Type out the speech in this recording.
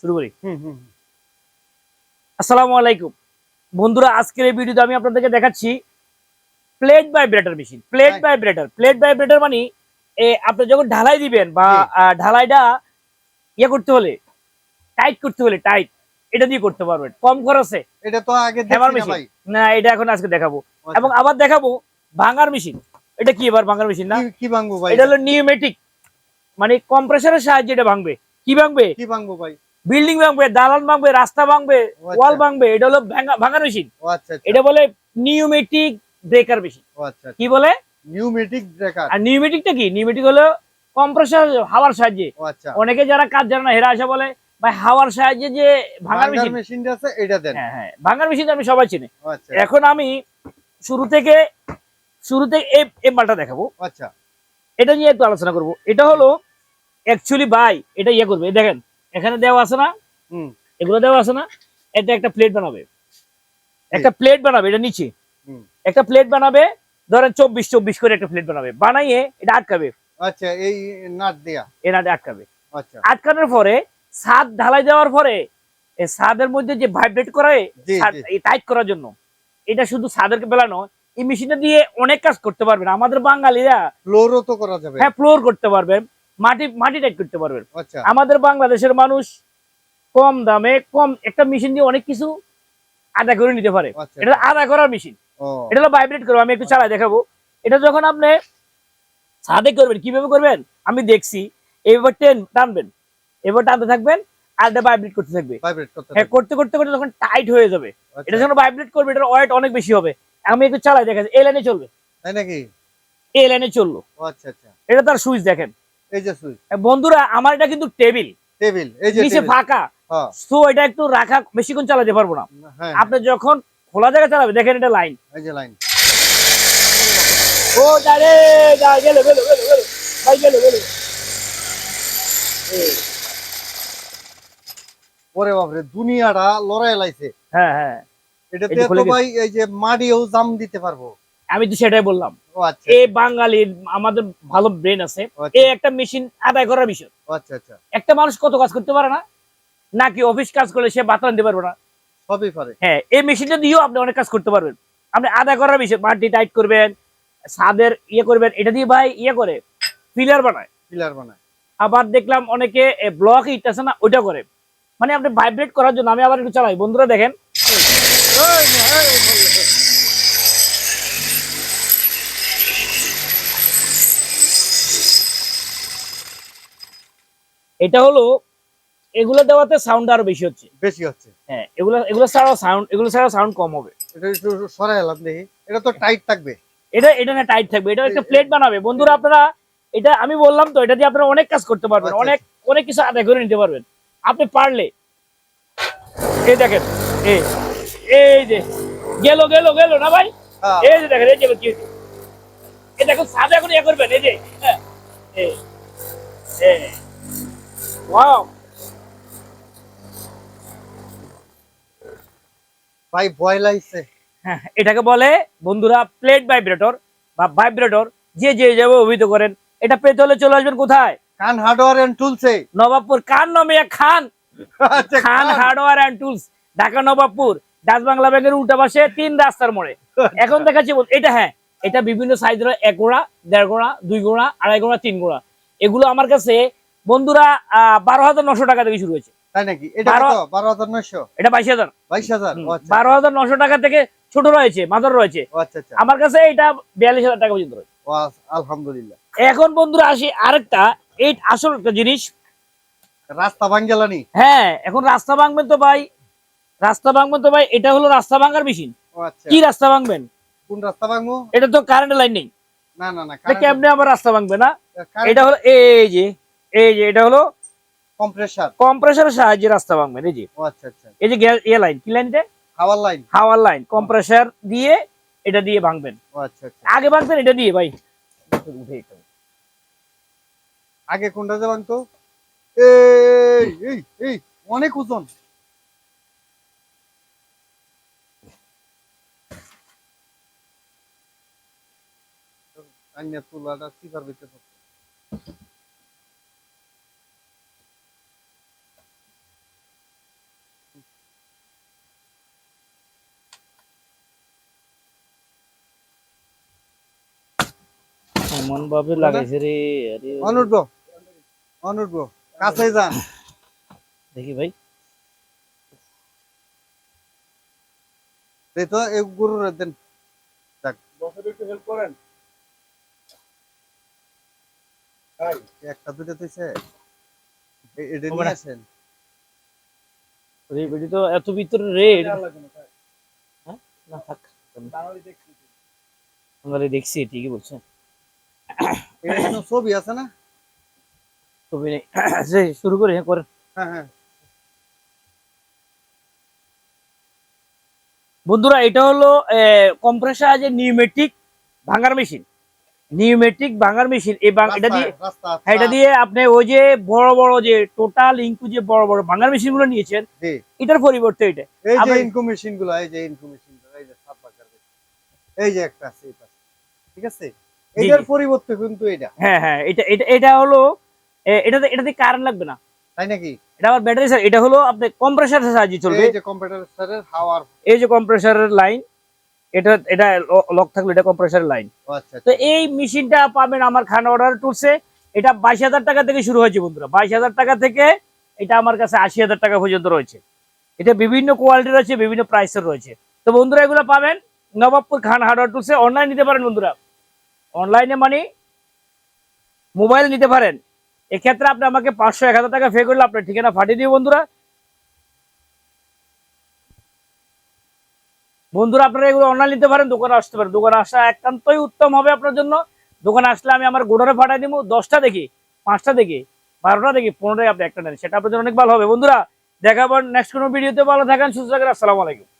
শুরু করি। আসসালামু আলাইকুম। বন্ধুরা আজকের এই ভিডিওতে আমি আপনাদেরকে দেখাচ্ছি plate vibrator machine plate Right. Vibrator plate vibrator মানে এ, আপনি যখন ঢালাই দিবেন বা ঢালাইটা ইয়ে করতে হলে টাইট করতে হলে টাইট এটা দিয়ে করতে পারবেন। কম খরচে। এটা তো আগে না মেশিন ভাই। না এটা এখন আজকে দেখাবো। আচ্ছা। এবং আবার দেখাবো ভাঙার মেশিন এটা কি এবার ভাঙার মেশিন না? কি ভাঙবো ভাই? এটা হলো নিউমেটিক মানে কম্প্রেসারের সাহায্যে এটা ভাঙবে। কি ভাঙবে? কি ভাঙবো ভাই? বিল্ডিং ভাঙবে দালান ভাঙবে রাস্তা ভাঙবে আচ্ছা। ওয়াল ভাঙবে এটা হলো ভাঙা- ভাঙার মেশিন। আচ্ছা আচ্ছা। এটা বলে নিউমেটিক ব্রেকার মেশিন আচ্ছা কি বলে? নিউমেটিক ব্রেকার আর নিউমেটিকটা কি? নিউমেটিক হলো কম্প্রেসার হাওয়ার সাহায্যে। অনেকে যারা কাজ জানে না হেরা আসে বলে ভাই হাওয়ার সাহায্যে যে ভাঙার ভাঙার মেশিন মেশিনটা আছে এটা দেন। হ্যাঁ হ্যাঁ। ভাঙার মেশিন আমি সবাই চিনি। আচ্ছা। এখন আমি শুরু থেকে শুরু থেকে এই মালটা দেখাবো। আচ্ছা। এটা নিয়ে একটু আলোচনা করব। এটা হলো অ্যাকচুয়ালি বাই এটা ইয়ে করবে দেখেন। এখানে দেওয়া আছে না? এগুলো দেওয়া আছে না? এটা একটা প্লেট বানাবে। একটা প্লেট বানাবে এটা নিচে। একটা প্লেট বানাবে ধরেন চব্বিশ চব্বিশ করে একটা প্লেট বানাবে। বানাইয়ে এটা আটকাবে। আচ্ছা এই নাট দেয়া। এ নাটে আটকাবে। আচ্ছা। আটকানোর পরে ছাদ ঢালাই দেওয়ার পরে এই ছাদের মধ্যে যে ভাইব্রেট করে। টাইট করার জন্য এটা শুধু ছাদের বেলা নয় এই মেশিনটা দিয়ে অনেক কাজ করতে পারবেন। আমাদের বাঙালিরা ফ্লোরও তো করা যাবে। হ্যাঁ ফ্লোর করতে পারবেন। মাটি মাটি টাইট করতে পারবেন। আচ্ছা। আমাদের বাংলাদেশের মানুষ কম দামে কম একটা মেশিন দিয়ে অনেক কিছু আদা করে নিতে পারে। আচ্ছা। এটা আদা করার মেশিন এটা হলো ভাইব্রেট করব আমি একটু চালাই দেখাবো। এটা যখন আপনি ছাদে করবেন কীভাবে করবেন? আমি দেখছি এবার টেন টানবেন। এবার টানতে থাকবেন আর এটা ভাইব্রেট করতে থাকবে। করতে হ্যাঁ করতে করতে করতে যখন টাইট হয়ে যাবে আচ্ছা, এটা যখন ভাইব্রেট করবে এটার ওয়েট অনেক বেশি হবে। আমি একটু চালাই দেখা এই লাইনে চলবে। তাই নাকি? এই লাইনে চলল। আচ্ছা আচ্ছা। এটা তার সুইচ দেখেন। এই যে সুইচ বন্ধুরা আমার এটা কিন্তু টেবিল। টেবিল এই যে নিচে ফাঁকা। হ্যাঁ। সো এটা একটু রাখা বেশিক্ষণ চালাতে পারব না। হ্যাঁ। আপনি যখন খোলা জায়গা চালাবে দেখেন এটা লাইন। এই যে লাইন। ও দাঁড়ে দাঁড় গেলো গেলো গেলো গেলো। ভাই গেলো গেলো। ওরে বাপরে দুনিয়াটা লড়াই লাইছে। হ্যাঁ হ্যাঁ। এটাতে খুলে তো ভাই এই যে মাটিও জাম দিতে পারব। আমি তো সেটাই বললাম। আচ্ছা। এই বাঙালির আমাদের ভালো ব্রেন আছে। ও আচ্ছা, এই একটা মেশিন আদায় করার বিষয়। আচ্ছা আচ্ছা। একটা মানুষ কত কাজ করতে পারে না? নাকি অফিস কাজ করলে সে বাতলা দিতে পারবে না? সবই পারে। হ্যাঁ এই মেশিনটা দিয়েও আপনি অনেক কাজ করতে পারবেন। আপনি আদায় করার বিষয় মাটি টাইট করবেন ছাদের ইয়ে করবেন এটা দিয়ে ভাই ইয়ে করে পিলার বানায়। পিলার বানায়। আবার দেখলাম অনেকে ব্লক ইট আছে না ওইটা করে। মানে আপনি ভাইব্রেট করার জন্য আমি আবার একটু চালাই বন্ধুরা দেখেন এই নে, এই বললে। এটা হলো এগুলো দেওয়াতে সাউন্ড আরও বেশি হচ্ছে। বেশি হচ্ছে। হ্যাঁ এগুলো এগুলো ছাড়াও সাউন্ড এগুলো ছাড়াও সাউন্ড কম হবে। এটা একটু সরাই এলাম দেখি। এটা তো টাইট থাকবে। এটা এটা না টাইট থাকবে এটা একটা প্লেট বানাবে। বন্ধুরা আপনারা এটা আমি বললাম তো এটা দিয়ে আপনারা অনেক কাজ করতে পারবেন আচ্ছা, অনেক অনেক কিছু আদায় করে নিতে পারবেন। আপনি পারলে এই দেখেন এই এই যে গেল গেল গেল না ভাই? হ্যাঁ, এই যে দেখেন এই যে কি। এই দেখুন সাদা এখন ইয়ে করবেন এই যে হ্যাঁ এই এই ওয়াও ভাই ভয় লাগছে। হ্যাঁ, এটাকে বলে বন্ধুরা প্লেট ভাইব্রেটর বা ভাইব্রেটর যে যে যাবে অভিহিত করেন এটা পেতে হলে চলে আসবেন কোথায়? কান হার্ডওয়ার এন্ড টুলসে নবাবপুর কান নামে খান। আচ্ছা Khan hardware and tools Dhaka Nababpur Dutch Bangla ব্যাংকের উল্টা পাশে তিন রাস্তার মোড়ে। এখন দেখাচ্ছি এটা হ্যাঁ এটা বিভিন্ন সাইজের এক গোড়া দেড় গোড়া দুই গোড়া আড়াই গোড়া তিন গোড়া। এগুলো আমার কাছে বন্ধুরা বারো হাজার নশো টাকা থেকে শুরু হয়েছে। তাই নাকি? এটা বারো- হাজার নয়শো? এটা বাইশ হাজার। বাইশ হাজার? আচ্ছা। বারো হাজার নশো টাকা থেকে ছোট রয়েছে মাদার রয়েছে। আচ্ছা আচ্ছা। আমার কাছে এটা বিয়াল্লিশ হাজার টাকা পর্যন্ত রয়েছে। আলহামদুলিল্লাহ। এখন বন্ধুরা আসি আরেকটা এই আসল একটা জিনিস। রাস্তা ভাঙ্গেলানি? হ্যাঁ এখন রাস্তা ভাঙবেন তো ভাই। রাস্তা ভাঙবেন তো ভাই এটা হলো রাস্তা ভাঙার মেশিন। কি রাস্তা ভাঙবেন? কোন রাস্তা ভাঙবো? এটা তো কারেন্ট লাইন নেই। না না না কেমনে আবার রাস্তা ভাঙবে না? এটা হলো এই যে এই যে এটা হলো কম্প্রেসার কম্প্রেসারের সাহায্যে রাস্তা ভাঙবেন এই যে। আচ্ছা আচ্ছা। এই যে ইয়ে লাইন কি লাইন এটা? হাওয়ার লাইন হাওয়ার লাইন কম্প্রেসার দিয়ে এটা দিয়ে ভাঙবেন। আচ্ছা আচ্ছা। আগে ভাঙবেন এটা দিয়ে ভাই? উঠে হবে। আগে কোনটা যে ভাঙতো? এই এই এই অনেক ওজন। আইনের তুলাটা চিপার ভিতরে এমন ভাবে লাগাইছে রে আরে কাছে যান দেখি ভাই। এই তো এই গরুর দেন। যাক একটা দুটো তুইছে এ- এটা হবে না। নিয়ে আসেন। রে বেটি তো এত ভিতরে রেড না থাক। আমরা দেখছি ঠিকই বলছেন। ছবি আছে না? ছবি নেই। শুরু করে হ্যাঁ করেন। হ্যাঁ হ্যাঁ। বন্ধুরা এটা হলো কম্প্রেসার যে নিউমেটিক ভাঙার মেশিন নিউমেটিক ভাঙার মেশিন এই এটা দিয়ে হ্যাঁ, এটা দিয়ে আপনি ওই যে বড় বড় যে টোটাল ইঙ্কু যে বড় বড় ভাঙার মেশিনগুলো নিয়েছেন এটার পরিবর্তে এটা। এই যে আবার- ইনফরমেশনগুলো এই যে ইনফরমেশনগুলো এই যে এই যে একটা আছে। ঠিক আছে? এটার। পরিবর্তে কিন্তু এটা। হ্যাঁ হ্যাঁ এটা এটা এটা হলো এটাতে এটাতে কারেন্ট লাগবে না। তাই নাকি? এটা আবার ব্যাটারি স্যার এটা হলো আপনি কম্প্রেসারের সাহায্যে চলবে। এই যে কম্পিউটার হাওয়ার এই যে কম্প্রেসারের লাইন এটা এটা লক থাকলে এটা কম্প্রেসারের লাইন আচ্ছা তো এই মেশিনটা পাবেন আমার খান অর্ডার টুলসে এটা বাইশ হাজার টাকা থেকে শুরু হয়েছে বন্ধুরা। বাইশ হাজার টাকা থেকে এটা আমার কাছে আশি হাজার টাকা পর্যন্ত রয়েছে। এটা বিভিন্ন কোয়ালিটি রয়েছে বিভিন্ন প্রাইসের রয়েছে। তো বন্ধুরা এগুলো পাবেন নবাবপুর খান হার্ডওয়ার টুলসে অনলাইন নিতে পারেন বন্ধুরা। অনলাইনে মানে মোবাইল নিতে পারেন। এক্ষেত্রে আপনি আমাকে পাঁচশো, এক টাকা পে করলে আপনার ঠিকানা ফাটিয়ে দিও বন্ধুরা। বন্ধুরা, আপনারা এগুলো অনলাইন নিতে পারেন, দোকানে আসতে পারেন। দোকানে আসা একান্তই উত্তম হবে আপনার জন্য। দোকানে আসলে আমি আমার গোডারে পাঠিয়ে দিব। দশটা দেখি, পাঁচটা দেখি, বারোটা দেখি, পনেরোটাই আপনি একটা নেন। সেটা আপনার জন্য অনেক ভালো হবে। বন্ধুরা দেখাবার নেক্সট কোনো ভিডিওতে ভালো থাকেন, সুস্থ থাকেন। আসসালামু আলাইকুম।